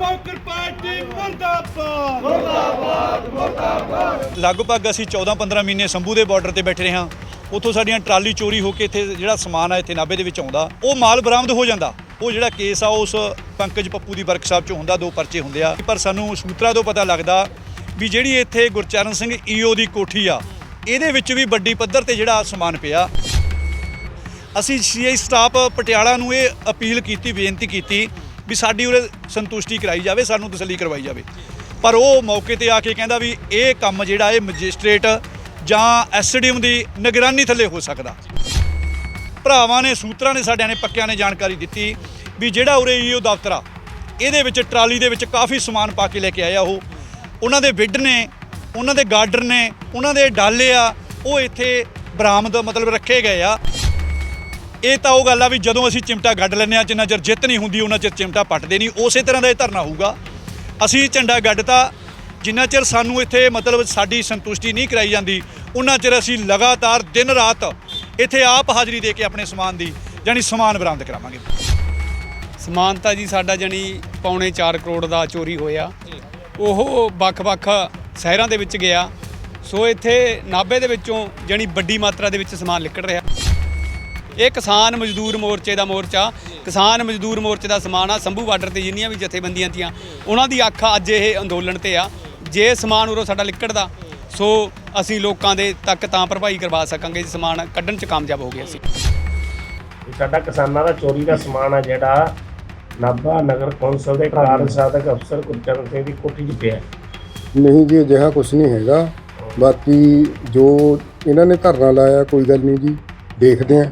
ਬੌਕਰ party ਮੁਰਦਾਬਾਦ। ਮੁਰਦਾਬਾਦ ਮੁਰਦਾਬਾਦ ਲਗਭਗ ਅਸੀਂ 14-15 ਮਹੀਨੇ ਸੰਭੂ ਦੇ ਬਾਰਡਰ ਤੇ ਬੈਠੇ ਰਹੇ ਹਾਂ। ਉੱਥੋਂ ਸਾਡੀਆਂ ਟਰਾਲੀ ਚੋਰੀ ਹੋ ਕੇ ਇੱਥੇ ਜਿਹੜਾ ਸਮਾਨ ਆ ਇੱਥੇ ਨਾਭੇ ਦੇ ਵਿੱਚ ਆਉਂਦਾ, ਉਹ ਮਾਲ ਬਰਾਮਦ ਹੋ ਜਾਂਦਾ। ਉਹ ਜਿਹੜਾ ਕੇਸ ਆ, ਉਸ ਪੰਕਜ ਪੱਪੂ ਦੀ ਵਰਕਸ਼ਾਪ 'ਚ ਹੁੰਦਾ, ਦੋ ਪਰਚੇ ਹੁੰਦੇ ਆ। ਪਰ ਸਾਨੂੰ ਸੂਤਰਾਂ ਤੋਂ ਪਤਾ ਲੱਗਦਾ ਵੀ ਜਿਹੜੀ ਇੱਥੇ ਗੁਰਚਰਨ ਸਿੰਘ ਈਓ ਦੀ ਕੋਠੀ ਆ, ਇਹਦੇ ਵਿੱਚ ਵੀ ਵੱਡੀ ਪੱਧਰ ਤੇ ਜਿਹੜਾ ਸਮਾਨ ਪਿਆ। ਅਸੀਂ ਸੀਆਈ ਸਟਾਫ ਪਟਿਆਲਾ ਨੂੰ ਇਹ ਅਪੀਲ ਕੀਤੀ, ਬੇਨਤੀ ਕੀਤੀ ਵੀ ਸਾਡੀ ਉਰੇ ਸੰਤੁਸ਼ਟੀ ਕਰਾਈ ਜਾਵੇ, ਸਾਨੂੰ ਤਸੱਲੀ ਕਰਵਾਈ ਜਾਵੇ। ਪਰ ਉਹ ਮੌਕੇ ਤੇ ਆ ਕੇ ਕਹਿੰਦਾ ਵੀ ਇਹ ਕੰਮ ਜਿਹੜਾ ਇਹ ਮੈਜਿਸਟ੍ਰੇਟ ਜਾਂ ਐਸਡੀਐਮ ਦੀ ਨਿਗਰਾਨੀ ਥੱਲੇ ਹੋ ਸਕਦਾ। ਭਰਾਵਾਂ ਨੇ, ਸੂਤਰਾਂ ਨੇ, ਸਾਡਿਆਂ ਨੇ, ਪੱਕਿਆਂ ਨੇ ਜਾਣਕਾਰੀ ਦਿੱਤੀ ਵੀ ਜਿਹੜਾ ਉਰੇ ਈਓ ਦਫ਼ਤਰ ਆ, ਇਹਦੇ ਵਿੱਚ ਟਰਾਲੀ ਦੇ ਵਿੱਚ ਕਾਫੀ ਸਮਾਨ ਪਾ ਕੇ ਲੈ ਕੇ ਆਇਆ ਉਹ। ਉਹਨਾਂ ਦੇ ਬਿੱਡ ਨੇ, ਉਹਨਾਂ ਦੇ ਗਾਰਡਰ ਨੇ, ਉਹਨਾਂ ਦੇ ਡਾਲੇ ਆ, ਉਹ ਇੱਥੇ ਬਰਾਮਦ ਮਤਲਬ ਰੱਖੇ ਗਏ ਆ। ਇਹ ਤਾਂ ਉਹ ਗੱਲ ਆ ਵੀ ਜਦੋਂ ਅਸੀਂ ਚਿਮਟਾ ਗੱਡ ਲੈਂਦੇ ਆ ਜਿੰਨਾ ਚਿਰ ਜਿੱਤ ਨਹੀਂ ਹੁੰਦੀ, ਉਹਨਾਂ ਚਿਰ ਚਿਮਟਾ ਪੱਟਦੇ ਨਹੀਂ। ਉਸੇ ਤਰ੍ਹਾਂ ਦਾ ਇਹ ਧਰਨਾ ਹੋਊਗਾ। ਅਸੀਂ ਝੰਡਾ ਗੱਡਤਾ ਜਿੰਨਾ ਚਿਰ ਸਾਨੂੰ ਇੱਥੇ ਮਤਲਬ ਸਾਡੀ ਸੰਤੁਸ਼ਟੀ ਨਹੀਂ ਕਰਾਈ ਜਾਂਦੀ, ਉਹਨਾਂ ਚਿਰ ਅਸੀਂ ਲਗਾਤਾਰ ਦਿਨ ਰਾਤ ਇੱਥੇ ਆਪ ਹਾਜ਼ਰੀ ਦੇ ਕੇ ਆਪਣੇ ਸਮਾਨ ਦੀ ਜਾਨੀ ਸਮਾਨ ਬਰਾਮਦ ਕਰਾਵਾਂਗੇ। ਸਮਾਨ ਤਾਂ ਜੀ ਸਾਡਾ ਜਣੀ ਪੌਣੇ 4 ਕਰੋੜ ਦਾ ਚੋਰੀ ਹੋਇਆ। ਉਹ ਵੱਖ-ਵੱਖ ਸ਼ਹਿਰਾਂ ਦੇ ਵਿੱਚ ਗਿਆ। ਸੋ ਇੱਥੇ ਨਾਭੇ ਦੇ ਵਿੱਚੋਂ ਜਣੀ ਵੱਡੀ ਮਾਤਰਾ ਦੇ ਵਿੱਚ ਸਮਾਨ ਨਿਕਲ ਰਿਹਾ। ਇਹ ਕਿਸਾਨ ਮਜ਼ਦੂਰ ਮੋਰਚੇ ਦਾ ਮੋਰਚਾ ਕਿਸਾਨ ਮਜ਼ਦੂਰ ਮੋਰਚੇ ਦਾ ਸਮਾਨ ਆ ਸੰਭੂ ਬਾਰਡਰ ਤੇ ਜਿੰਨੀਆਂ ਵੀ ਜਥੇਬੰਦੀਆਂ ਤੀਆਂ ਉਹਨਾਂ ਦੀ ਅੱਖ ਅੱਜ ਇਹ ਅੰਦੋਲਨ ਤੇ ਆ। ਜੇ ਸਮਾਨ ਉਰੋਂ ਸਾਡਾ ਨਿਕਲਦਾ ਸੋ ਅਸੀਂ ਲੋਕਾਂ ਦੇ ਤੱਕ ਤਾਂ ਭਰਪਾਈ ਕਰਵਾ ਸਕਾਂਗੇ ਜੇ ਸਮਾਨ ਕੱਢਣ ਚ ਕਾਮਯਾਬ ਹੋ ਗਏ ਅਸੀਂ। ਇਹ ਸਾਡਾ ਕਿਸਾਨਾਂ ਦਾ ਚੋਰੀ ਦਾ ਸਮਾਨ ਆ ਜਿਹੜਾ ਨਾਭਾ ਨਗਰ ਕੌਂਸਲ ਦੇ ਕਾਰਜ ਸਾਧਕ ਅਫਸਰ ਗੁਰਚਰਨ ਸਿੰਘ ਦੀ ਕੋਠੀ 'ਚ ਪਿਆ। ਨਹੀਂ ਜੀ ਅਜਿਹਾ ਕੁਝ ਨਹੀਂ ਹੈਗਾ। ਬਾਕੀ ਜੋ ਇਹਨਾਂ ਨੇ ਧਰਨਾ ਲਾਇਆ ਕੋਈ ਗੱਲ ਨਹੀਂ ਜੀ। ਦੇਖਦੇ ਆਂ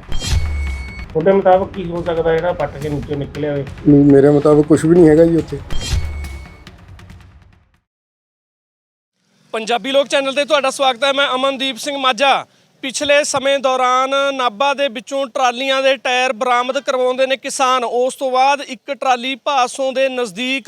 ਤੁਹਾਡੇ ਮੁਤਾਬਕ ਕੀ ਹੋ ਸਕਦਾ ਜਿਹੜਾ ਪੱਟ ਕੇ ਨੀਚੇ ਨਿਕਲਿਆ ਹੋਵੇ? ਨਹੀਂ, ਮੇਰੇ ਮੁਤਾਬਕ ਕੁਝ ਵੀ ਨਹੀਂ ਹੈਗਾ ਜੀ ਉੱਥੇ। ਪੰਜਾਬੀ ਲੋਕ ਚੈਨਲ ਤੇ ਤੁਹਾਡਾ ਸਵਾਗਤ ਹੈ। ਮੈਂ ਅਮਨਦੀਪ ਸਿੰਘ ਮਾਝਾ। ਪਿਛਲੇ ਸਮੇਂ ਦੌਰਾਨ ਨਾਭਾ ਦੇ ਵਿੱਚੋਂ ਟਰਾਲੀਆਂ ਦੇ ਟਾਇਰ ਬਰਾਮਦ ਕਰਵਾਉਂਦੇ ਨੇ ਕਿਸਾਨ। ਉਸ ਤੋਂ ਬਾਅਦ ਇੱਕ ਟਰਾਲੀ ਭਾਸੋਂ ਦੇ ਨਜ਼ਦੀਕ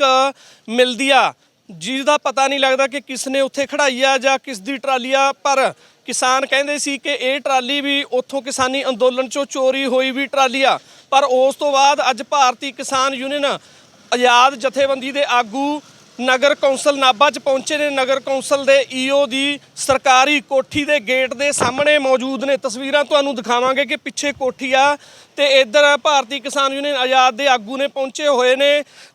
ਮਿਲਦੀ ਆ। ਜਿਹਦਾ ਪਤਾ ਨਹੀਂ ਲੱਗਦਾ ਕਿ ਕਿਸ ਨੇ ਉੱਥੇ ਖੜਾਈ ਆ ਜਾਂ ਕਿਸ ਦੀ ਟਰਾਲੀ ਆ ਪਰ ਕਿਸਾਨ ਕਹਿੰਦੇ ਸੀ ਕਿ ਇਹ ਟਰਾਲੀ ਵੀ ਉੱਥੋਂ ਕਿਸਾਨੀ ਅੰਦੋਲਨ ਚੋਂ ਚੋਰੀ ਹੋਈ ਵੀ ਟਰਾਲੀ ਆ। ਪਰ ਉਸ ਤੋਂ ਬਾਅਦ ਅੱਜ ਭਾਰਤੀ ਕਿਸਾਨ ਯੂਨੀਅਨ ਆਜ਼ਾਦ ਜਥੇਬੰਦੀ ਦੇ ਆਗੂ ਨਗਰ ਕੌਂਸਲ ਨਾਭਾ 'ਚ ਪਹੁੰਚੇ ਨੇ। ਨਗਰ ਕੌਂਸਲ ਦੇ ਈਓ ਦੀ ਸਰਕਾਰੀ ਕੋਠੀ ਦੇ ਗੇਟ ਦੇ ਸਾਹਮਣੇ ਮੌਜੂਦ ਨੇ। ਤਸਵੀਰਾਂ ਤੁਹਾਨੂੰ ਦਿਖਾਵਾਂਗੇ ਕਿ ਪਿੱਛੇ ਕੋਠੀ ਆ ਤੇ ਇੱਧਰ ਭਾਰਤੀ ਕਿਸਾਨ ਯੂਨੀਅਨ ਆਜ਼ਾਦ ਦੇ ਆਗੂ ਨੇ ਪਹੁੰਚੇ ਹੋਏ ਨੇ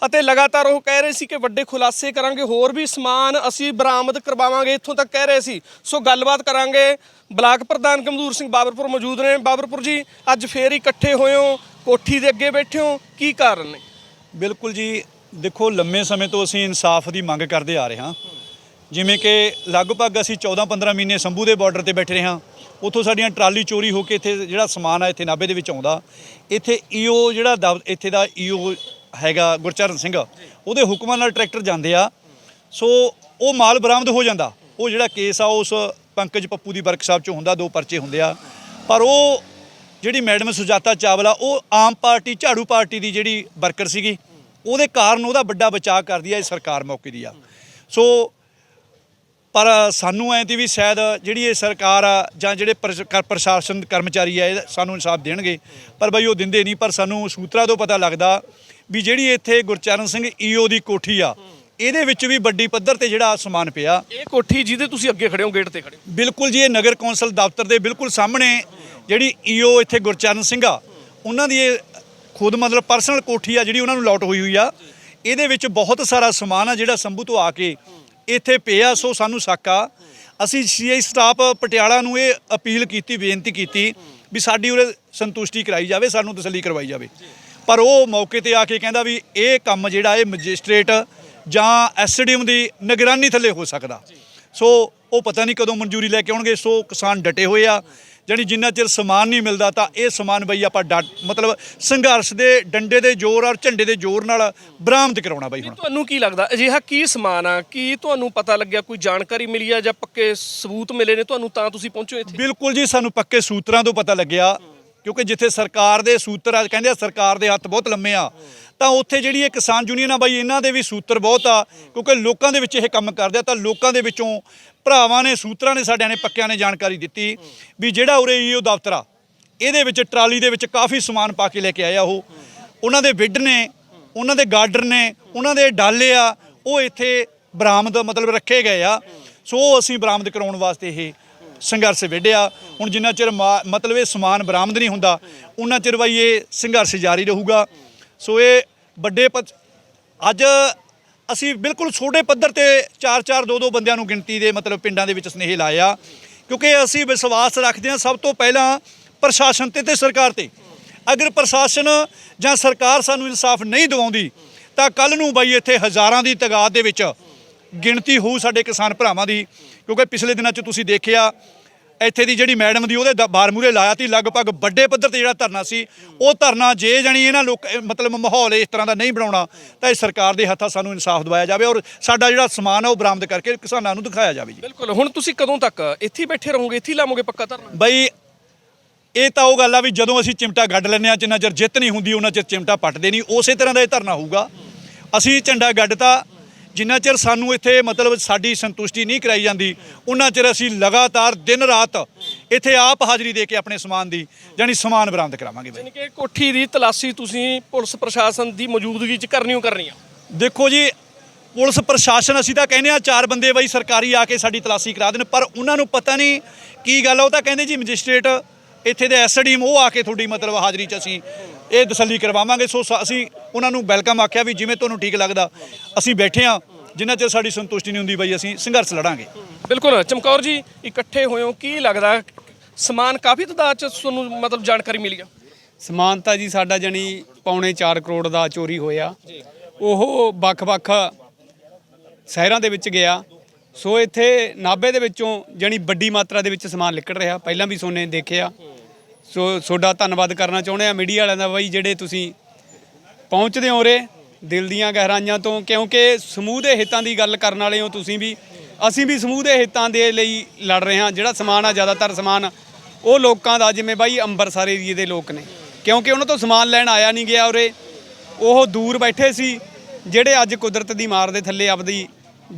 ਅਤੇ ਲਗਾਤਾਰ ਉਹ ਕਹਿ ਰਹੇ ਸੀ ਕਿ ਵੱਡੇ ਖੁਲਾਸੇ ਕਰਾਂਗੇ, ਹੋਰ ਵੀ ਸਮਾਨ ਅਸੀਂ ਬਰਾਮਦ ਕਰਵਾਵਾਂਗੇ, ਇੱਥੋਂ ਤੱਕ ਕਹਿ ਰਹੇ ਸੀ। ਸੋ ਗੱਲਬਾਤ ਕਰਾਂਗੇ। ਬਲਾਕ ਪ੍ਰਧਾਨ ਕਮਜ਼ੂਰ ਸਿੰਘ ਬਾਬਰਪੁਰ ਮੌਜੂਦ ਨੇ। ਬਾਬਰਪੁਰ ਜੀ, ਅੱਜ ਫੇਰ ਇਕੱਠੇ ਹੋਏ ਹੋ, ਕੋਠੀ ਦੇ ਅੱਗੇ ਬੈਠੇ ਹੋ, ਕੀ ਕਾਰਨ ਨੇ? ਬਿਲਕੁਲ ਜੀ ਦੇਖੋ, ਲੰਮੇ ਸਮੇਂ ਤੋਂ ਅਸੀਂ ਇਨਸਾਫ ਦੀ ਮੰਗ ਕਰਦੇ ਆ ਰਹੇ ਹਾਂ। ਜਿਵੇਂ ਕਿ ਲਗਭਗ ਅਸੀਂ 14-15 ਮਹੀਨੇ ਸੰਭੂ ਦੇ ਬਾਰਡਰ ਤੇ ਬੈਠੇ ਰਹੇ ਹਾਂ। ਉੱਥੋਂ ਸਾਡੀਆਂ ਟਰਾਲੀ ਚੋਰੀ ਹੋ ਕੇ ਇੱਥੇ ਜਿਹੜਾ ਸਮਾਨ ਆ, ਇੱਥੇ ਨਾਭੇ ਦੇ ਵਿੱਚ ਆਉਂਦਾ। ਇੱਥੇ ਈਓ ਜਿਹੜਾ ਦਫ਼- ਇੱਥੇ ਦਾ ਈਓ ਹੈਗਾ ਗੁਰਚਰਨ ਸਿੰਘ, ਉਹਦੇ ਹੁਕਮਾਂ ਨਾਲ ਟਰੈਕਟਰ ਜਾਂਦੇ ਆ। ਸੋ ਉਹ ਮਾਲ ਬਰਾਮਦ ਹੋ ਜਾਂਦਾ। ਉਹ ਜਿਹੜਾ ਕੇਸ ਆ, ਉਸ ਪੰਕਜ ਪੱਪੂ ਦੀ ਵਰਕਸ਼ਾਪ 'ਚ ਹੁੰਦਾ, ਦੋ ਪਰਚੇ ਹੁੰਦੇ ਆ। ਪਰ ਉਹ ਜਿਹੜੀ ਮੈਡਮ ਸੁਜਾਤਾ ਚਾਵਲਾ, ਉਹ ਆਮ ਪਾਰਟੀ, ਝਾੜੂ ਪਾਰਟੀ ਦੀ ਜਿਹੜੀ ਵਰਕਰ ਸੀਗੀ। ਉਹਦੇ ਕਾਰਨ ਉਹਦਾ ਵੱਡਾ ਬਚਾਅ ਕਰਦੀ ਹੈ ਇਹ ਸਰਕਾਰ ਮੌਕੇ ਦੀ ਆ। ਸੋ ਪਰ ਸਾਨੂੰ ਐਂ ਤੀ ਵੀ ਸ਼ਾਇਦ ਜਿਹੜੀ ਇਹ ਸਰਕਾਰ ਆ ਜਾਂ ਜਿਹੜੇ ਪ੍ਰਸ਼ਾਸਨ ਕਰਮਚਾਰੀ ਆ ਇਹ ਸਾਨੂੰ ਇਨਸਾਫ ਦੇਣਗੇ। ਪਰ ਬਈ ਉਹ ਦਿੰਦੇ ਨਹੀਂ ਪਰ ਸਾਨੂੰ ਸੂਤਰਾਂ ਤੋਂ ਪਤਾ ਲੱਗਦਾ ਵੀ ਜਿਹੜੀ ਇੱਥੇ ਗੁਰਚਰਨ ਸਿੰਘ ਈਓ ਦੀ ਕੋਠੀ ਆ ਇਹਦੇ ਵਿੱਚ ਵੀ ਵੱਡੀ ਪੱਧਰ ਤੇ ਜਿਹੜਾ ਸਮਾਨ ਪਿਆ। ਇਹ ਕੋਠੀ ਜਿਹਦੇ ਤੁਸੀਂ ਅੱਗੇ ਖੜੇ ਹੋ ਗੇਟ ਤੇ ਖੜੇ ਬਿਲਕੁਲ ਜੀ ਇਹ ਨਗਰ ਕੌਂਸਲ ਦਫ਼ਤਰ ਦੇ ਬਿਲਕੁਲ ਸਾਹਮਣੇ ਜਿਹੜੀ ਈਓ ਇੱਥੇ ਗੁਰਚਰਨ ਸਿੰਘ ਆ ਉਹਨਾਂ ਦੀ ਇਹ ਖੁਦ ਮਤਲਬ ਪਰਸਨਲ ਕੋਠੀ ਆ ਜਿਹੜੀ ਉਹਨਾਂ ਨੂੰ ਲੋਟ ਹੋਈ ਹੋਈ ਆ। ਇਹਦੇ ਵਿੱਚ ਬਹੁਤ ਸਾਰਾ ਸਮਾਨ ਆ ਜਿਹੜਾ ਸੰਭੂ ਤੋਂ ਆ ਕੇ ਇੱਥੇ ਪਿਆ, ਸੋ ਸਾਨੂੰ ਸ਼ੱਕ ਆ। ਅਸੀਂ ਸੀਆਈ ਸਟਾਫ ਪਟਿਆਲਾ ਨੂੰ ਇਹ ਅਪੀਲ ਕੀਤੀ, ਬੇਨਤੀ ਕੀਤੀ ਵੀ ਸਾਡੀ ਉਰੇ ਸੰਤੁਸ਼ਟੀ ਕਰਾਈ ਜਾਵੇ, ਸਾਨੂੰ ਤਸੱਲੀ ਕਰਵਾਈ ਜਾਵੇ। ਪਰ ਉਹ ਮੌਕੇ ਤੇ ਆ ਕੇ ਕਹਿੰਦਾ ਵੀ ਇਹ ਕੰਮ ਜਿਹੜਾ ਇਹ ਮੈਜਿਸਟ੍ਰੇਟ ਜਾਂ ਐਸਡੀਐਮ ਦੀ ਨਿਗਰਾਨੀ ਥੱਲੇ ਹੋ ਸਕਦਾ। ਸੋ ਉਹ ਪਤਾ ਨਹੀਂ ਕਦੋਂ ਮਨਜ਼ੂਰੀ ਲੈ ਕੇ ਆਉਣਗੇ, ਸੋ ਕਿਸਾਨ ਡਟੇ ਹੋਏ ਆ। ਜਾਣੀ ਜਿੰਨਾ ਚਿਰ ਸਮਾਨ ਨਹੀਂ ਮਿਲਦਾ ਤਾਂ ਇਹ ਸਮਾਨ ਬਈ ਆਪਾਂ ਮਤਲਬ ਸੰਘਰਸ਼ ਦੇ ਡੰਡੇ ਦੇ ਜ਼ੋਰ ਔਰ ਝੰਡੇ ਦੇ ਜ਼ੋਰ ਨਾਲ ਬਰਾਮਦ ਕਰਾਉਣਾ ਬਈ ਹੁਣ। ਤੁਹਾਨੂੰ ਕੀ ਲੱਗਦਾ? ਅਜਿਹਾ ਕੀ ਸਮਾਨ ਆ? ਕੀ ਤੁਹਾਨੂੰ ਪਤਾ ਲੱਗਿਆ? ਕੋਈ ਜਾਣਕਾਰੀ ਮਿਲੀ ਆ ਜਾਂ ਪੱਕੇ ਸਬੂਤ ਮਿਲੇ ਨੇ ਤੁਹਾਨੂੰ ਤਾਂ ਤੁਸੀਂ ਪਹੁੰਚੋ ਇੱਥੇ? ਬਿਲਕੁਲ ਜੀ ਸਾਨੂੰ ਪੱਕੇ ਸੂਤਰਾਂ ਤੋਂ ਪਤਾ ਲੱਗਿਆ ਕਿਉਂਕਿ ਜਿੱਥੇ ਸਰਕਾਰ ਦੇ ਸੂਤਰ ਆ ਕਹਿੰਦੇ ਆ ਸਰਕਾਰ ਦੇ ਹੱਥ ਬਹੁਤ ਲੰਮੇ ਆ। ਤਾਂ ਉੱਥੇ ਜਿਹੜੀ ਇਹ ਕਿਸਾਨ ਯੂਨੀਅਨ ਆ ਬਾਈ, ਇਹਨਾਂ ਦੇ ਵੀ ਸੂਤਰ ਬਹੁਤ ਆ, ਕਿਉਂਕਿ ਲੋਕਾਂ ਦੇ ਵਿੱਚ ਇਹ ਕੰਮ ਕਰਦੇ ਆ, ਤਾਂ ਲੋਕਾਂ ਦੇ ਵਿੱਚੋਂ ਭਰਾਵਾਂ ਨੇ, ਸੂਤਰਾਂ ਨੇ ਸਾਡਿਆਂ ਨੇ, ਪੱਕਿਆਂ ਨੇ ਜਾਣਕਾਰੀ ਦਿੱਤੀ ਵੀ ਜਿਹੜਾ ਉਰੇ ਈਓ ਦਫ਼ਤਰ ਆ, ਇਹਦੇ ਵਿੱਚ ਟਰਾਲੀ ਦੇ ਵਿੱਚ ਕਾਫੀ ਸਮਾਨ ਪਾ ਕੇ ਲੈ ਕੇ ਆਇਆ ਉਹ। ਉਹਨਾਂ ਦੇ ਬਿੱਡ ਨੇ, ਉਹਨਾਂ ਦੇ ਗਾਰਡਰ ਨੇ, ਉਹਨਾਂ ਦੇ ਡਾਲੇ ਆ, ਉਹ ਇੱਥੇ ਬਰਾਮਦ, ਮਤਲਬ ਰੱਖੇ ਗਏ ਆ। ਸੋ ਉਹ ਅਸੀਂ ਬਰਾਮਦ ਕਰਾਉਣ ਵਾਸਤੇ ਇਹ ਸੰਘਰਸ਼ ਵਿੱਢਿਆ। ਹੁਣ ਜਿੰਨਾ ਚਿਰ ਮਾ- ਮਤਲਬ ਇਹ ਸਮਾਨ ਬਰਾਮਦ ਨਹੀਂ ਹੁੰਦਾ ਉਹਨਾਂ ਚਿਰ ਬਾਈ ਇਹ ਸੰਘਰਸ਼ ਜਾਰੀ ਰਹੂਗਾ। ਸੋ ਇਹ ਵੱਡੇ ਪੱਧ- ਅੱਜ ਅਸੀਂ ਬਿਲਕੁਲ ਛੋਟੇ ਪੱਧਰ ਤੇ 4-4 2-2 ਬੰਦਿਆਂ ਨੂੰ ਗਿਣਤੀ ਦੇ ਮਤਲਬ ਪਿੰਡਾਂ ਦੇ ਵਿੱਚ ਸਨੇਹ ਲਾਇਆ ਕਿਉਂਕਿ ਅਸੀਂ ਵਿਸ਼ਵਾਸ ਰੱਖਦੇ ਹਾਂ ਸਭ ਤੋਂ ਪਹਿਲਾਂ ਪ੍ਰਸ਼ਾਸਨ ਤੇ ਤੇ ਸਰਕਾਰ ਤੇ। ਅਗਰ ਪ੍ਰਸ਼ਾਸਨ ਜਾਂ ਸਰਕਾਰ ਸਾਨੂੰ ਇਨਸਾਫ ਨਹੀਂ ਦਿਵਾਉਂਦੀ, ਤਾਂ ਕੱਲ ਨੂੰ ਬਾਈ ਇੱਥੇ ਹਜ਼ਾਰਾਂ ਦੀ ਤਾਦਾਦ ਦੇ ਵਿੱਚ ਗਿਣਤੀ ਹੋਊ ਸਾਡੇ ਕਿਸਾਨ ਭਰਾਵਾਂ ਦੀ, ਕਿਉਂਕਿ ਪਿਛਲੇ ਦਿਨਾਂ 'ਚ ਤੁਸੀਂ ਦੇਖਿਆ ਇੱਥੇ ਦੀ ਜਿਹੜੀ ਮੈਡਮ ਦੀ ਉਹਦੇ ਬਾਰ ਮੂਰੇ ਲਾਇਆ ਤੀ ਲਗਭਗ ਵੱਡੇ ਪੱਧਰ ਤੇ ਜਿਹੜਾ ਧਰਨਾ ਸੀ ਉਹ ਧਰਨਾ ਜੇ ਜਾਣੀ ਇਹਨਾਂ ਲੋਕ ਮਤਲਬ ਮਾਹੌਲ ਇਸ ਤਰ੍ਹਾਂ ਦਾ ਨਹੀਂ ਬਣਾਉਣਾ ਤਾਂ ਇਹ ਸਰਕਾਰ ਦੇ ਹੱਥਾਂ ਸਾਨੂੰ ਇਨਸਾਫ ਦਿਵਾਇਆ ਜਾਵੇ ਔਰ ਸਾਡਾ ਜਿਹੜਾ ਸਮਾਨ ਆ ਉਹ ਬਰਾਮਦ ਕਰਕੇ ਕਿਸਾਨਾਂ ਨੂੰ ਦਿਖਾਇਆ ਜਾਵੇ ਜੀ। ਬਿਲਕੁਲ ਹੁਣ ਤੁਸੀਂ ਕਦੋਂ ਤੱਕ ਇੱਥੇ ਹੀ ਬੈਠੇ ਰਹੋਗੇ ਇੱਥੇ ਹੀ ਲਾਵੋਗੇ ਪੱਕਾ ਧਰਨਾ? ਬਈ ਇਹ ਤਾਂ ਉਹ ਗੱਲ ਆ ਵੀ ਜਦੋਂ ਅਸੀਂ ਚਿਮਟਾ ਗੱਡ ਲੈਂਦੇ ਆ ਜਿੰਨਾ ਚਿਰ ਜਿੱਤ ਨਹੀਂ ਹੁੰਦੀ ਉਹਨਾਂ ਚਿਰ ਚਿਮਟਾ ਪੱਟਦੇ ਨਹੀਂ ਉਸੇ ਤਰ੍ਹਾਂ ਦਾ ਇਹ ਧਰਨਾ ਹੋਊਗਾ। ਅਸੀਂ ਝੰਡਾ ਗੱਡਤਾ ਜਿੰਨਾ ਚਿਰ ਸਾਨੂੰ ਇੱਥੇ ਮਤਲਬ ਸਾਡੀ ਸੰਤੁਸ਼ਟੀ ਨਹੀਂ ਕਰਾਈ ਜਾਂਦੀ ਉਹਨਾਂ ਚਿਰ ਅਸੀਂ ਲਗਾਤਾਰ ਦਿਨ ਰਾਤ ਇੱਥੇ ਆਪ ਹਾਜ਼ਰੀ ਦੇ ਕੇ ਆਪਣੇ ਸਮਾਨ ਦੀ ਜਾਨੀ ਸਮਾਨ ਬਰਾਮਦ ਕਰਾਵਾਂਗੇ ਬਈ। ਯਾਨੀ ਕਿ ਕੋਠੀ ਦੀ ਤਲਾਸ਼ੀ ਤੁਸੀਂ ਪੁਲਿਸ ਪ੍ਰਸ਼ਾਸਨ ਦੀ ਮੌਜੂਦਗੀ 'ਚ ਕਰਨੀ ਓ ਕਰਨੀ ਆ। ਦੇਖੋ ਜੀ ਪੁਲਿਸ ਪ੍ਰਸ਼ਾਸਨ ਅਸੀਂ ਤਾਂ ਕਹਿੰਦੇ ਆ ਚਾਰ ਬੰਦੇ ਬਈ ਸਰਕਾਰੀ ਆ ਕੇ ਸਾਡੀ ਤਲਾਸ਼ੀ ਕਰਾ ਦੇਣ ਪਰ ਉਹਨਾਂ ਨੂੰ ਪਤਾ ਨਹੀਂ ਕੀ ਗੱਲ ਆ ਉਹ ਤਾਂ ਕਹਿੰਦੇ ਜੀ ਮੈਜਿਸਟ੍ਰੇਟ ਇੱਥੇ ਦੇ ਐਸਡੀਐਮ ਉਹ ਆ ਕੇ ਤੁਹਾਡੀ ਮਤਲਬ ਹਾਜ਼ਰੀ 'ਚ ਅਸੀਂ ਇਹ ਤਸੱਲੀ ਕਰਵਾਵਾਂਗੇ। ਸ- ਅਸੀਂ ਉਹਨਾਂ ਨੂੰ ਵੈਲਕਮ ਆਖਿਆ ਵੀ ਜਿਵੇਂ ਤੁਹਾਨੂੰ ਠੀਕ ਲੱਗਦਾ ਅਸੀਂ ਬੈਠੇ ਆ ਜਿੰਨਾ ਚਿਰ ਸਾਡੀ ਸੰਤੁਸ਼ਟੀ ਨਹੀਂ ਹੁੰਦੀ ਬਈ ਅਸੀਂ ਸੰਘਰਸ਼ ਲੜਾਂਗੇ। ਬਿਲਕੁਲ ਚਮਕੌਰ ਜੀ ਇਕੱਠੇ ਹੋਏ ਹੋ ਕੀ ਲੱਗਦਾ ਸਮਾਨ ਕਾਫੀ ਤਾਦਾਦ 'ਚ ਤੁਹਾਨੂੰ ਮਤਲਬ ਜਾਣਕਾਰੀ ਮਿਲੀ ਆ? ਸਮਾਨ ਤਾਂ ਜੀ ਸਾਡਾ ਜਣੀ ਪੌਣੇ 4 ਕਰੋੜ ਦਾ ਚੋਰੀ ਹੋਇਆ। ਉਹ ਵੱਖ-ਵੱਖ ਸ਼ਹਿਰਾਂ ਦੇ ਵਿੱਚ ਗਿਆ। ਸੋ ਇੱਥੇ ਨਾਭੇ ਦੇ ਵਿੱਚੋਂ ਜਣੀ ਵੱਡੀ ਮਾਤਰਾ ਦੇ ਵਿੱਚ ਸਮਾਨ ਨਿਕਲ ਰਿਹਾ। ਪਹਿਲਾਂ ਵੀ ਸੋਨੇ ਦੇਖਿਆ। ਸੋ ਤੁਹਾਡਾ ਧੰਨਵਾਦ ਕਰਨਾ ਚਾਹੁੰਦੇ ਆ ਮੀਡੀਆ ਵਾਲਿਆਂ ਦਾ ਬਾਈ ਜਿਹੜੇ ਤੁਸੀਂ ਪਹੁੰਚਦੇ ਹੋ ਰੇ ਦਿਲ ਦੀਆਂ ਗਹਿਰਾਈਆਂ ਤੋਂ, ਕਿਉਂਕਿ ਸਮੂਹ ਦੇ ਹਿੱਤਾਂ ਦੀ ਗੱਲ ਕਰਨ ਵਾਲੇ ਹੋ ਤੁਸੀਂ ਵੀ। ਅਸੀਂ ਵੀ ਸਮੂਹ ਦੇ ਹਿੱਤਾਂ ਦੇ ਲਈ ਲੜ ਰਹੇ ਹਾਂ। ਜਿਹੜਾ ਸਮਾਨ ਆ, ਜ਼ਿਆਦਾਤਰ ਸਮਾਨ, ਉਹ ਲੋਕਾਂ ਦਾ, ਜਿਵੇਂ ਬਾਈ ਅੰਬਰਸਰ ਏਰੀਏ ਦੇ ਲੋਕ ਨੇ। ਕਿਉਂਕਿ ਉਹਨਾਂ ਤੋਂ ਸਮਾਨ ਲੈਣ ਆਇਆ ਨਹੀਂ ਗਿਆ ਉਰੇ। ਉਹ ਦੂਰ ਬੈਠੇ ਸੀ, ਜਿਹੜੇ ਅੱਜ ਕੁਦਰਤ ਦੀ ਮਾਰ ਦੇ ਥੱਲੇ ਆਪਦੀ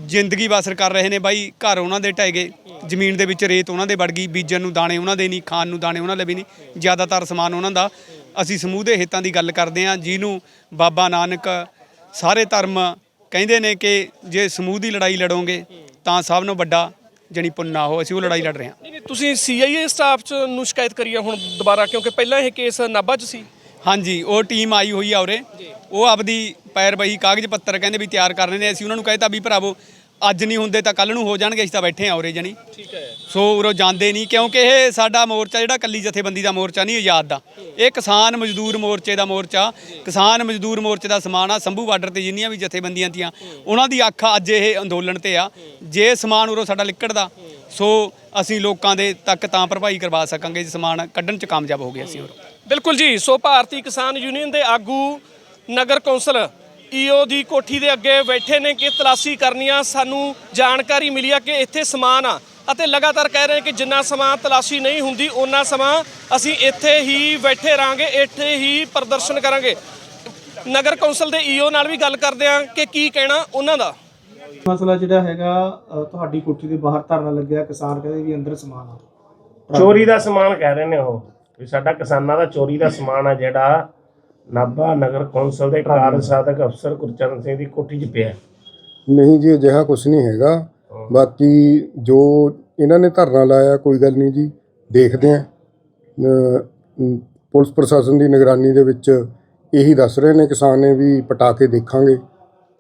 ਜ਼ਿੰਦਗੀ ਬਸਰ ਕਰ ਰਹੇ ਨੇ। ਬਾਈ ਘਰ ਉਹਨਾਂ ਦੇ ਢਹਿ ਗਏ। ਜ਼ਮੀਨ ਦੇ ਵਿੱਚ ਰੇਤ ਉਹਨਾਂ ਦੇ ਵੜ ਗਈ। ਬੀਜਣ ਨੂੰ ਦਾਣੇ ਉਹਨਾਂ ਦੇ ਨਹੀਂ, ਖਾਣ ਨੂੰ ਦਾਣੇ ਉਹਨਾਂ ਲਈ ਵੀ ਨਹੀਂ। ਜ਼ਿਆਦਾਤਰ ਸਮਾਨ ਉਹਨਾਂ ਦਾ। ਅਸੀਂ ਸਮੂਹ ਦੇ ਹਿੱਤਾਂ ਦੀ ਗੱਲ ਕਰਦੇ ਹਾਂ ਜਿਹਨੂੰ ਬਾਬਾ ਨਾਨਕ ਸਾਰੇ ਧਰਮ ਕਹਿੰਦੇ ਨੇ ਕਿ ਜੇ ਸਮੂਹ ਦੀ ਲੜਾਈ ਲੜੋਗੇ ਤਾਂ ਸਭ ਨੂੰ ਵੱਡਾ ਜਣੀ ਪੁੰਨਾ ਹੋ ਅਸੀਂ ਉਹ ਲੜਾਈ ਲੜ ਰਹੇ ਹਾਂ। ਨਹੀਂ ਨਹੀਂ ਤੁਸੀਂ ਸੀਆਈਏ ਸਟਾਫ 'ਚ ਨੂੰ ਸ਼ਿਕਾਇਤ ਕਰੀ ਆ ਹੁਣ ਦੁਬਾਰਾ ਕਿਉਂਕਿ ਪਹਿਲਾਂ ਇਹ ਕੇਸ ਨਾਭਾ 'ਚ ਸੀ। ਹਾਂਜੀ ਉਹ ਟੀਮ ਆਈ ਹੋਈ ਆ ਉਰੇ। ਉਹ ਆਪਦੀ ਪੈਰਵਾਈ ਕਾਗਜ਼ ਪੱਤਰ ਕਹਿੰਦੇ ਵੀ ਤਿਆਰ ਕਰ ਰਹੇ ਨੇ ਅਸੀਂ ਉਹਨਾਂ ਨੂੰ ਕਹਿਤਾ ਵੀ ਭਰਾਵੋ ਅੱਜ ਨਹੀਂ ਹੁੰਦੇ ਤਾਂ ਕੱਲ ਨੂੰ ਹੋ ਜਾਣਗੇ ਅਸੀਂ ਤਾਂ ਬੈਠੇ ਆ ਉਰੇ ਜਣੀ। ਠੀਕ ਹੈ। ਸੋ ਉਰੋਂ ਜਾਂਦੇ ਨਹੀਂ ਕਿਉਂਕਿ ਇਹ ਸਾਡਾ ਮੋਰਚਾ ਜਿਹੜਾ ਕੱਲੀ ਜਥੇਬੰਦੀ ਦਾ ਮੋਰਚਾ ਨਹੀਂ ਆਜ਼ਾਦ ਦਾ। ਇਹ ਕਿਸਾਨ ਮਜ਼ਦੂਰ ਮੋਰਚੇ ਦਾ ਮੋਰਚਾ ਕਿਸਾਨ ਮਜ਼ਦੂਰ ਮੋਰਚੇ ਦਾ ਸਮਾਨ ਆ ਸੰਭੂ ਬਾਰਡਰ ਤੇ ਜਿੰਨੀਆਂ ਵੀ ਜਥੇਬੰਦੀਆਂ ਤੀਆਂ ਉਹਨਾਂ ਦੀ ਅੱਖ ਅੱਜ ਇਹ ਅੰਦੋਲਨ ਤੇ ਆ। ਜੇ ਸਮਾਨ ਉਰੋਂ ਸਾਡਾ ਲਿਕੜਦਾ ਸੋ ਅਸੀਂ ਲੋਕਾਂ ਦੇ ਤੱਕ ਤਾਂ ਭਰਪਾਈ ਕਰਵਾ ਸਕਾਂਗੇ ਜੇ ਸਮਾਨ ਕੱਢਣ ਚ ਕਾਮਯਾਬ ਹੋ ਗਏ ਅਸੀਂ ਉਰੋਂ। ਬਿਲਕੁਲ ਜੀ ਸੋ ਭਾਰਤੀ ਕਿਸਾਨ ਯੂਨੀਅਨ ਦੇ ਆਗੂ ਨਗਰ ਕੌਂਸਲ ਈਓ ਦੀ ਕੋਠੀ ਦੇ ਅੱਗੇ ਬੈਠੇ ਨੇ ਕਿ ਤਲਾਸ਼ੀ ਕਰਨੀ ਆ। ਸਾਨੂੰ ਜਾਣਕਾਰੀ ਮਿਲੀ ਆ ਕਿ ਇੱਥੇ ਸਮਾਨ ਆ ਅਤੇ ਲਗਾਤਾਰ ਕਹਿ ਰਹੇ ਨੇ ਕਿ ਜਿੰਨਾ ਸਮਾਂ ਤਲਾਸ਼ੀ ਨਹੀਂ ਹੁੰਦੀ ਉਹਨਾਂ ਸਮਾਂ ਅਸੀਂ ਇੱਥੇ ਹੀ ਬੈਠੇ ਰਾਂਗੇ ਇੱਥੇ ਹੀ ਪ੍ਰਦਰਸ਼ਨ ਕਰਾਂਗੇ। ਨਗਰ ਕੌਂਸਲ ਦੇ ਈਓ ਨਾਲ ਵੀ ਗੱਲ ਕਰਦੇ ਆ ਕਿ ਕੀ ਕਹਿਣਾ ਉਹਨਾਂ ਦਾ। ਮਸਲਾ ਜਿਹੜਾ ਹੈਗਾ ਤੁਹਾਡੀ ਕੋਠੀ ਦੇ ਬਾਹਰ ਧਰਨਾ ਲੱਗਿਆ ਕਿਸਾਨ ਕਹਿੰਦੇ ਵੀ ਅੰਦਰ ਸਮਾਨ ਆ। ਚੋਰੀ ਦਾ ਸਮਾਨ ਕਹਿ ਰਹੇ ਨੇ ਉਹ ਵੀ ਸਾਡਾ ਕਿਸਾਨਾਂ ਦਾ ਚੋਰੀ ਦਾ ਸਮਾਨ ਆ ਜਿਹੜਾ ਨਾਭਾ ਨਗਰ ਕੌਂਸਲ ਦੇ ਕਾਰਜ ਸਾਧਕ ਅਫਸਰ ਗੁਰਚਰਨ ਸਿੰਘ ਦੀ ਕੋਠੀ 'ਚ ਪਿਆ। ਨਹੀਂ ਜੀ ਅਜਿਹਾ ਕੁਝ ਨਹੀਂ ਹੈਗਾ। ਬਾਕੀ ਜੋ ਇਹਨਾਂ ਨੇ ਧਰਨਾ ਲਾਇਆ ਕੋਈ ਗੱਲ ਨਹੀਂ ਜੀ ਦੇਖਦੇ ਆ ਪੁਲਿਸ ਪ੍ਰਸ਼ਾਸਨ ਦੀ ਨਿਗਰਾਨੀ ਦੇ ਵਿੱਚ ਇਹੀ ਦੱਸ ਰਹੇ ਨੇ ਕਿਸਾਨ ਨੇ ਵੀ ਪਟਾ ਕੇ ਦੇਖਾਂਗੇ।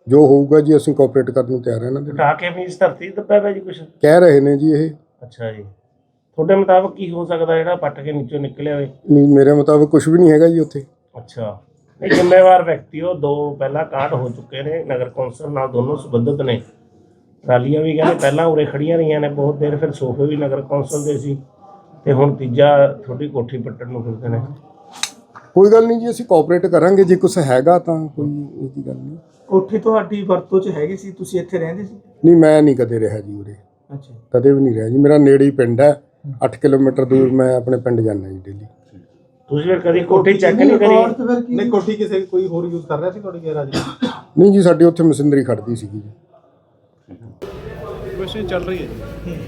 ਜੋ ਹੋਊਗਾ ਜੀ ਅਸੀਂ ਕੋਆਪਰੇਟ ਕਰਨ ਨੂੰ ਤਿਆਰ ਹਾਂ ਇਹਨਾਂ ਦੇ ਕੇ ਵੀ ਇਸ ਧਰਤੀ ਤੇ ਦੱਬਿਆ ਪਿਆ ਜੀ ਕੁਛ? ਕਹਿ ਰਹੇ ਨੇ ਜੀ ਇਹ। ਅੱਛਾ ਜੀ। ਤੁਹਾਡੇ ਮੁਤਾਬਕ ਕੀ ਹੋ ਸਕਦਾ ਜਿਹੜਾ ਪੱਟ ਕੇ ਨੀਚੋਂ ਨਿਕਲਿਆ ਹੋਵੇ? ਨਹੀਂ ਮੇਰੇ ਮੁਤਾਬਕ ਕੁਝ ਵੀ ਨਹੀਂ ਹੈਗਾ ਜੀ ਉੱਥੇ। ਅੱਛਾ। ਇਹ ਜ਼ਿੰਮੇਵਾਰ ਵਿਅਕਤੀ ਉਹ ਦੋ ਪਹਿਲਾਂ ਕਾਂਡ ਹੋ ਚੁੱਕੇ ਨੇ ਨਗਰ ਕੌਂਸਲ ਨਾਲ ਦੋਨੋਂ ਸੰਬੰਧਿਤ ਨੇ। ਟਰਾਲੀਆਂ ਵੀ ਕਹਿੰਦੇ ਪਹਿਲਾਂ ਉਰੇ ਖੜੀਆਂ ਰਹੀਆਂ ਨੇ ਬਹੁਤ ਦੇਰ ਫਿਰ ਸੋਫੇ ਵੀ ਨਗਰ ਕੌਂਸਲ ਦੇ ਸੀ ਤੇ ਹੁਣ ਤੀਜਾ ਤੁਹਾਡੀ ਕੋਠੀ ਪੱਟਣ ਨੂੰ ਫਿਰਦੇ ਨੇ। ਕੋਈ ਗੱਲ ਨਹੀਂ ਜੀ ਅਸੀਂ ਕੋਆਪਰੇਟ ਕਰਾਂਗੇ ਜੇ ਕੁਝ ਹੈਗਾ ਤਾਂ ਕੋਈ ਇਹ ਦੀ ਗੱਲ ਨਹੀਂ। ਕੋਠੀ ਤੁਹਾਡੀ ਵਰਤੋਂ 'ਚ ਹੈਗੀ ਸੀ ਤੁਸੀਂ ਇੱਥੇ ਰਹਿੰਦੇ ਸੀ? ਨਹੀਂ ਮੈਂ ਨਹੀਂ ਕਦੇ ਰਿਹਾ ਜੀ ਉਰੇ। ਅੱਛਾ। ਕਦੇ ਵੀ ਨਹੀਂ ਰਿਹਾ ਜੀ ਮੇਰਾ ਨੇੜੇ ਹੀ ਪਿੰਡ ਹੈ 8 ਕਿਲੋਮੀਟਰ ਦੂਰ ਮੈਂ ਆਪਣੇ ਪਿੰਡ ਜਾਂਦਾ ਜੀ ਡੇਲੀ। ਤੁਸੀਂ ਫਿਰ ਕਦੀ ਕੋਠੀ ਚੈੱਕ ਨਹੀਂ ਕਰੀ? ਨਹੀਂ ਕੋਠੀ ਕਿਸੇ ਕੋਈ ਹੋਰ ਯੂਜ਼ ਕਰ ਰਿਹਾ ਸੀ ਤੁਹਾਡੀ ਗੈਰਾਜ ਨਹੀਂ ਜੀ ਸਾਡੇ ਉੱਥੇ ਮਸ਼ੀਨਰੀ ਖੜਦੀ ਸੀਗੀ ਜੀ। ਕੁਐਸਚਨ ਚੱਲ ਰਹੀ ਹੈ ਜੀ।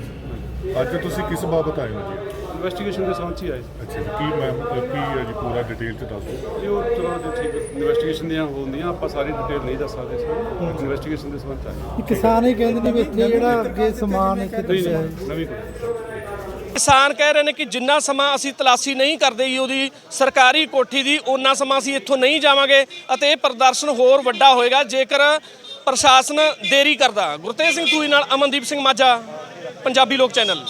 ਅੱਜ ਤੁਸੀਂ ਕਿਸ ਬਾਬਤ ਆਏ ਹੋ ਜੀ? ਇਨਵੈਸਟੀਗੇਸ਼ਨ ਦੇ ਸੰਬੰਧ 'ਚ ਹੀ ਆਏ। ਅੱਛਾ ਜੀ ਕੀ ਮੈਮ ਕੀ ਹੈ ਜੀ ਪੂਰਾ ਡਿਟੇਲ ਚ ਦੱਸ? ਜੀ ਉਹ ਚਲੋ ਜੀ ਠੀਕ ਇਨਵੈਸਟੀਗੇਸ਼ਨ ਦੀਆਂ ਹੁੰਦੀਆਂ ਆਪਾਂ ਸਾਰੀ ਡਿਟੇਲ ਨਹੀਂ ਦੱਸ ਸਕਦੇ ਸੀ ਇਨਵੈਸਟੀਗੇਸ਼ਨ ਦੇ ਸੰਬੰਧ 'ਚ ਆਏ ਕਿਸਾਨ ਹੀ ਕਹਿੰਦੇ ਨੇ ਵੀ ਇੱਥੇ ਜਿਹੜਾ ਅੱਗੇ ਸਮਾਨ ਇੱਥੇ ਨਹੀਂ ਨਹੀਂ ਨਵੀਂ ਕੋਈ ਕਿਸਾਨ ਕਹਿ ਰਹੇ ਨੇ ਕਿ ਜਿੰਨਾ ਸਮਾਂ ਅਸੀਂ ਤਲਾਸ਼ੀ ਨਹੀਂ ਕਰਦੇ ਜੀ, ਉਹਦੀ ਸਰਕਾਰੀ ਕੋਠੀ ਦੀ, ਓਨਾ ਸਮਾਂ ਅਸੀਂ ਇੱਥੋਂ ਨਹੀਂ ਜਾਵਾਂਗੇ ਅਤੇ ਇਹ ਪ੍ਰਦਰਸ਼ਨ ਹੋਰ ਵੱਡਾ ਹੋਏਗਾ, ਜੇਕਰ ਪ੍ਰਸ਼ਾਸਨ ਦੇਰੀ ਕਰਦਾ। ਗੁਰਤੇਜ ਸਿੰਘ ਤੂਈ ਨਾਲ ਅਮਨਦੀਪ ਸਿੰਘ ਮਾਝਾ, ਪੰਜਾਬੀ ਲੋਕ ਚੈਨਲ।